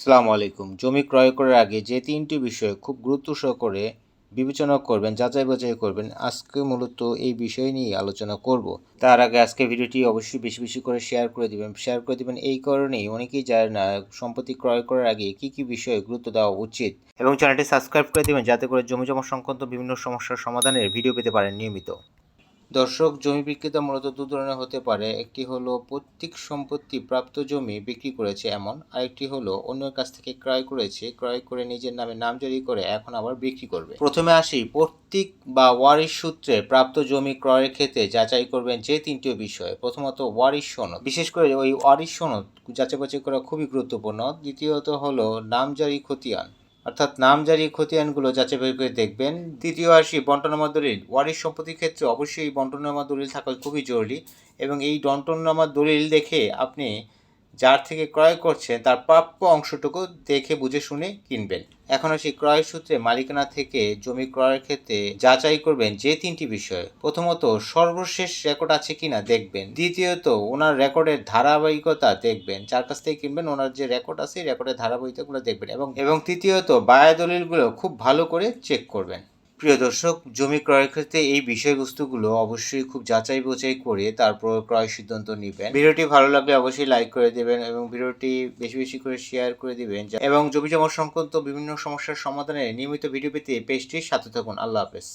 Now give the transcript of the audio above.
সালামু আলাইকুম। জমি ক্রয় করার আগে যে তিনটি বিষয় খুব গুরুত্ব সহকারে বিবেচনা করবেন, যাচাই বাছাই করবেন, আজকে মূলত এই বিষয় নিয়ে আলোচনা করব। তার আগে আজকে ভিডিওটি অবশ্যই বেশি বেশি করে শেয়ার করে দিবেন। শেয়ার করে দিবেন এই কারণেই অনেকেই জানে না সম্পত্তি ক্রয় করার আগে কি কি বিষয়ে গুরুত্ব দেওয়া উচিত। এবং চ্যানেলটি সাবস্ক্রাইব করে দিবেন, যাতে করে জমি জমা সংক্রান্ত বিভিন্ন সমস্যার সমাধানের ভিডিও পেতে পারেন নিয়মিত। দর্শক জমি বিক্রেতা মূলত দু ধরনের হতে পারে। একটি হলো পৈতৃক সম্পত্তি প্রাপ্ত জমি বিক্রি করেছে এমন, আরেকটি হলো অন্যের কাছ থেকে ক্রয় করেছে, ক্রয় করে নিজের নামে নামজারি করে এখন আবার বিক্রি করবে। প্রথমে আসি, পৈতৃক বা ওয়ারিশ সূত্রে প্রাপ্ত জমি ক্রয়ের ক্ষেত্রে যাচাই করবেন যে তিনটি বিষয়। প্রথমত ওয়ারিশ সনদ, বিশেষ করে ওই ওয়ারিশ সনদ যাচাই বাছাই করা খুবই গুরুত্বপূর্ণ। দ্বিতীয়ত হলো নামজারি খতিয়ান অর্থাৎ নামজারি খতিয়ানগুলো যাচাই করে দেখবেন। তৃতীয় আসি বন্টনামা দলিল ওয়ারিশ সম্পত্তির ক্ষেত্রে অবশ্যই বন্টনামা দলিল থাকা খুবই জরুরি এবং এই বন্টনামা দলিল দেখে আপনি যার থেকে ক্রয় করছেন তার প্রাপ্য অংশটুকু দেখে বুঝে শুনে কিনবেন। এখন আসি ক্রয় সূত্রে মালিকানা থেকে জমি ক্রয়ের ক্ষেত্রে যাচাই করবেন যে তিনটি বিষয়। প্রথমত, সর্বশেষ রেকর্ড আছে কিনা দেখবেন। দ্বিতীয়ত, ওনার রেকর্ডের ধারাবাহিকতা দেখবেন। যার কাছ থেকে কিনবেন, ওনার যে রেকর্ড আছে, রেকর্ডের ধারাবাহিকতাগুলো দেখবেন এবং এবং তৃতীয়ত বায়া দলিলগুলো খুব ভালো করে চেক করবেন। প্রিয় দর্শক, জমি ক্রয়ের ক্ষেত্রে এই বিষয়বস্তুগুলো অবশ্যই খুব যাচাই বাছাই করে তারপর ক্রয় সিদ্ধান্ত নেবেন। ভিডিওটি ভালো লাগলে অবশ্যই লাইক করে দেবেন এবং ভিডিওটি বেশি বেশি করে শেয়ার করে দিবেন এবং জমি জমা সংক্রান্ত বিভিন্ন সমস্যার সমাধানে নিয়মিত ভিডিও পেতে পেজটির সাথে থাকুন। আল্লাহ হাফেজ।